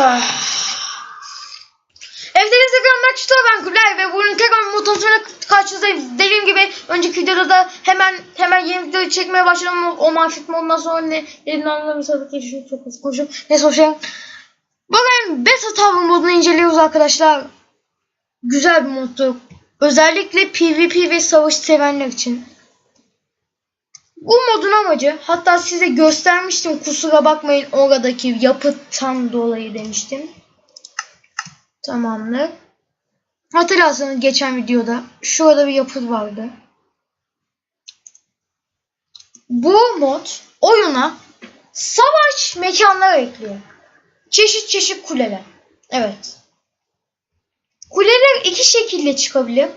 Ah. Evet Instagram ben Gülay ve bugün tekrar motorumla karşınızdayım. Dediğim gibi önceki videoda da hemen hemen yeni videoyu çekmeye başladım. O, manfit modundan sonra ne anladım. Tabii ki şu çok hızlı konuşuyorum. Neyse hoşçakalın. Bugün beta tavır modunu inceliyoruz arkadaşlar. Güzel bir moddu. Özellikle PvP ve savaş sevenler için. Bu modun amacı hatta size göstermiştim kusura bakmayın oradaki yapıttan dolayı demiştim. Tamamdır. Hatırlarsanız geçen videoda şurada bir yapıt vardı. Bu mod oyuna savaş mekanları ekliyor. Çeşit çeşit kuleler. Evet. Kuleler iki şekilde çıkabilir.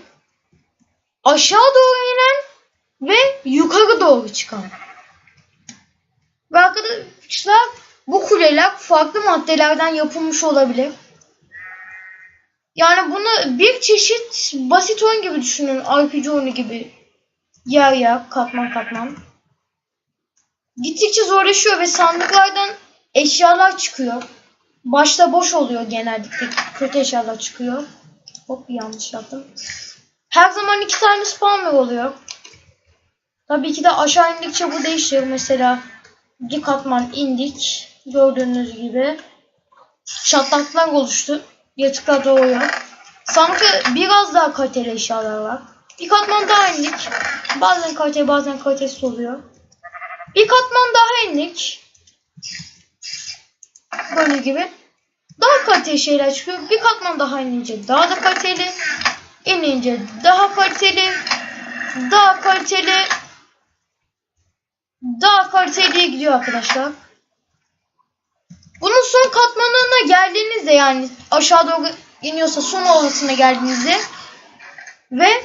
Aşağı doğru inen ve yukarı doğru çıkan. Ve arkadaşlar bu kuleler farklı maddelerden yapılmış olabilir. Yani bunu bir çeşit basit oyun gibi düşünün. RPG oyunu gibi. Yer yer, katman katman. Gittikçe zorlaşıyor ve sandıklardan eşyalar çıkıyor. Başta boş oluyor genellikle. Kötü eşyalar çıkıyor. Hop yanlış yaptım. Her zaman iki tane spawner oluyor. Tabii ki de aşağı indikçe bu değişiyor. Mesela bir katman indik. Gördüğünüz gibi çatlaklar oluştu. Yatıklar doğuyor. Sanki biraz daha kaliteli eşyalar var. Bir katman daha indik. Bazen kaliteli bazen kalitesiz oluyor. Bir katman daha indik. Böyle gibi. Daha kaliteli şeyler çıkıyor. Bir katman daha inince daha da kaliteli. İnince daha kaliteli. Daha kaliteli. Daha kaliteliye gidiyor arkadaşlar. Bunun son katmanına geldiğinizde yani aşağı doğru iniyorsa son ortasına geldiğinizde ve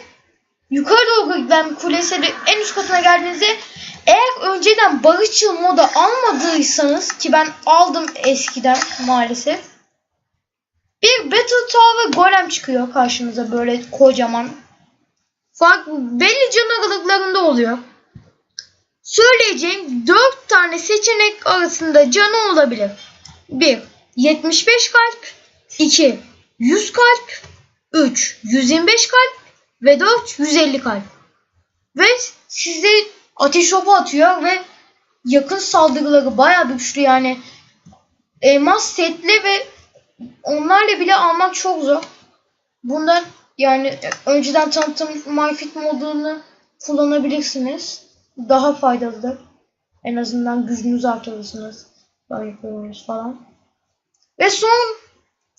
yukarı doğru giden kulesinin en üst katına geldiğinizde eğer önceden barışçıl moda almadıysanız ki ben aldım eskiden maalesef bir Battle Tower Golem çıkıyor karşınıza böyle kocaman. Farklı belli can oluyor. Söyleyeceğim 4 tane seçenek arasında canı olabilir. 1. 75 kalp 2. 100 kalp 3. 125 kalp ve 4. 150 kalp. Ve size ateş topu atıyor ve yakın saldırıları bayağı güçlü yani. Elmas setli ve onlarla bile almak çok zor. Bundan yani önceden tanıttığım Myfit modunu kullanabilirsiniz. Daha faydalıdır. En azından gücünüzü artırırsınız. Yapıyoruz falan. Ve son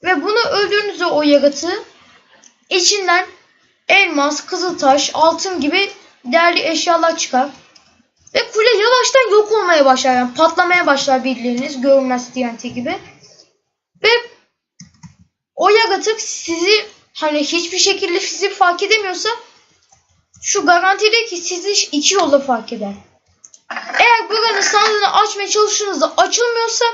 ve bunu öldüğünüzde o yaratığı içinden elmas, kızıltaş, altın gibi değerli eşyalar çıkar. Ve kule yavaştan yok olmaya başlar. Yani patlamaya başlar bildiğiniz görünmez TNT gibi. Ve o yaratık sizi hani hiçbir şekilde sizi fark edemiyorsa şu garantide ki sizi iki yolla fark eder. Eğer buranın sandığını açmaya çalıştığınızda açılmıyorsa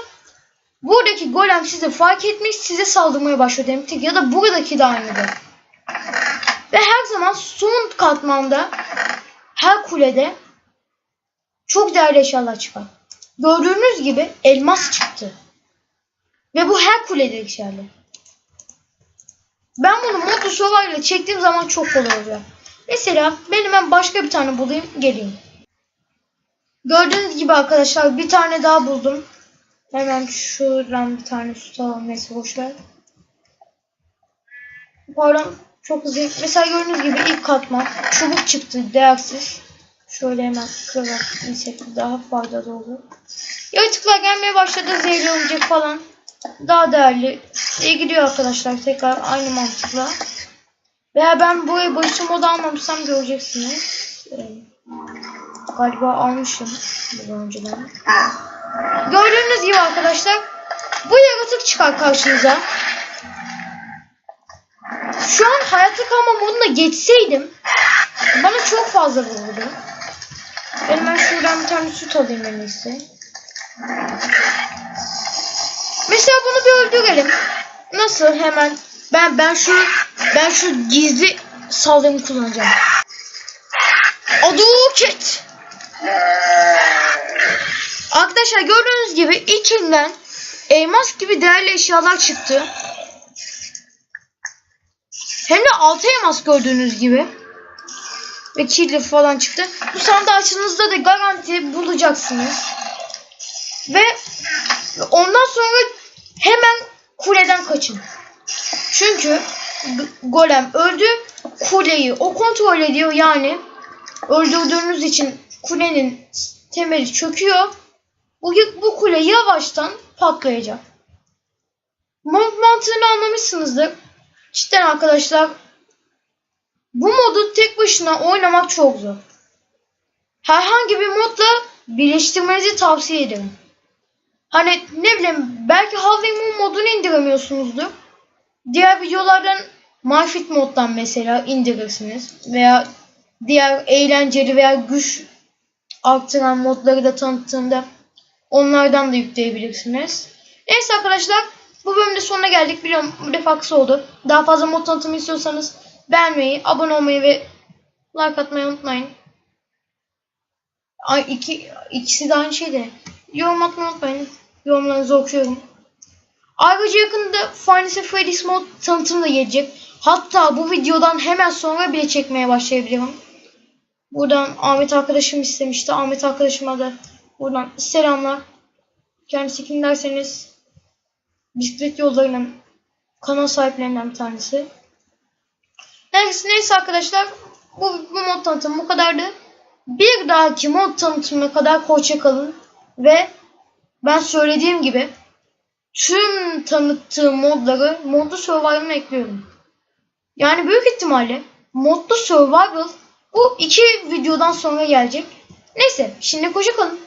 buradaki golem sizi fark etmiş size saldırmaya başlıyor demektir. Ya da buradaki de aynıdır. Ve her zaman son katmanda her kulede çok değerli eşyalar çıkar. Gördüğünüz gibi elmas çıktı. Ve bu her kulede geçerli. Ben bunu Moto ile çektiğim zaman çok kolay oluyor. Mesela ben hemen başka bir tane bulayım geleyim. Gördüğünüz gibi arkadaşlar bir tane daha buldum. Hemen şuradan bir tane tutalım neyse boşver. Pardon çok hızlı. Mesela gördüğünüz gibi ilk katman çubuk çıktı değersiz. Şöyle hemen kırarak insek daha faydalı olur. Yaratıklar gelmeye başladı zehirli olacak falan. Daha değerli. İyi gidiyor arkadaşlar tekrar aynı mantıkla. Veya ben burayı boşu moda almamışsam göreceksiniz. Ee, galiba almışım daha önceden. Gördüğünüz gibi arkadaşlar bu yaratık çıkar karşınıza. Şu an hayatta kalma moduna geçseydim bana çok fazla vururdu. Ben hemen şuradan bir tane süt alayım en iyisi. Mesela bunu bir öldürelim. Nasıl hemen ben ben şu ben şu gizli saldırımı kullanacağım. Aduket. Arkadaşlar gördüğünüz gibi içinden elmas gibi değerli eşyalar çıktı. Hem de altı elmas gördüğünüz gibi. Ve kirli falan çıktı. Bu sandığı da garanti bulacaksınız. Ve ondan sonra hemen kuleden kaçın. Çünkü golem öldü. Kuleyi o kontrol ediyor yani. Öldürdüğünüz için kulenin temeli çöküyor. Bu, bu kule yavaştan patlayacak. Mod mantığını anlamışsınızdır. Cidden arkadaşlar bu modu tek başına oynamak çok zor. Herhangi bir modla birleştirmenizi tavsiye ederim. Hani ne bileyim belki Halvey Moon modunu indiremiyorsunuzdur. Diğer videolardan Marfit moddan mesela indirirsiniz. Veya diğer eğlenceli veya güç arttıran modları da tanıttığımda onlardan da yükleyebilirsiniz. Neyse arkadaşlar bu bölümde sonuna geldik. Biliyorum bu defa oldu. Daha fazla mod tanıtımı istiyorsanız beğenmeyi, abone olmayı ve like atmayı unutmayın. Ay iki, ikisi de aynı şeyde. Yorum atmayı unutmayın. Yorumlarınızı okuyorum. Ayrıca yakında Final Freddy's mod tanıtım da gelecek. Hatta bu videodan hemen sonra bile çekmeye başlayabilirim. Buradan Ahmet arkadaşım istemişti. Ahmet arkadaşıma da buradan selamlar. Kendisi kim derseniz bisiklet yollarının kanal sahiplerinden bir tanesi. Neyse, neyse arkadaşlar bu, bu mod tanıtım bu kadardı. Bir dahaki mod tanıtımına kadar hoşça ve ben söylediğim gibi tüm tanıttığım modları modlu survival'a ekliyorum. Yani büyük ihtimalle modlu survival bu iki videodan sonra gelecek. Neyse şimdi hoşça kalın.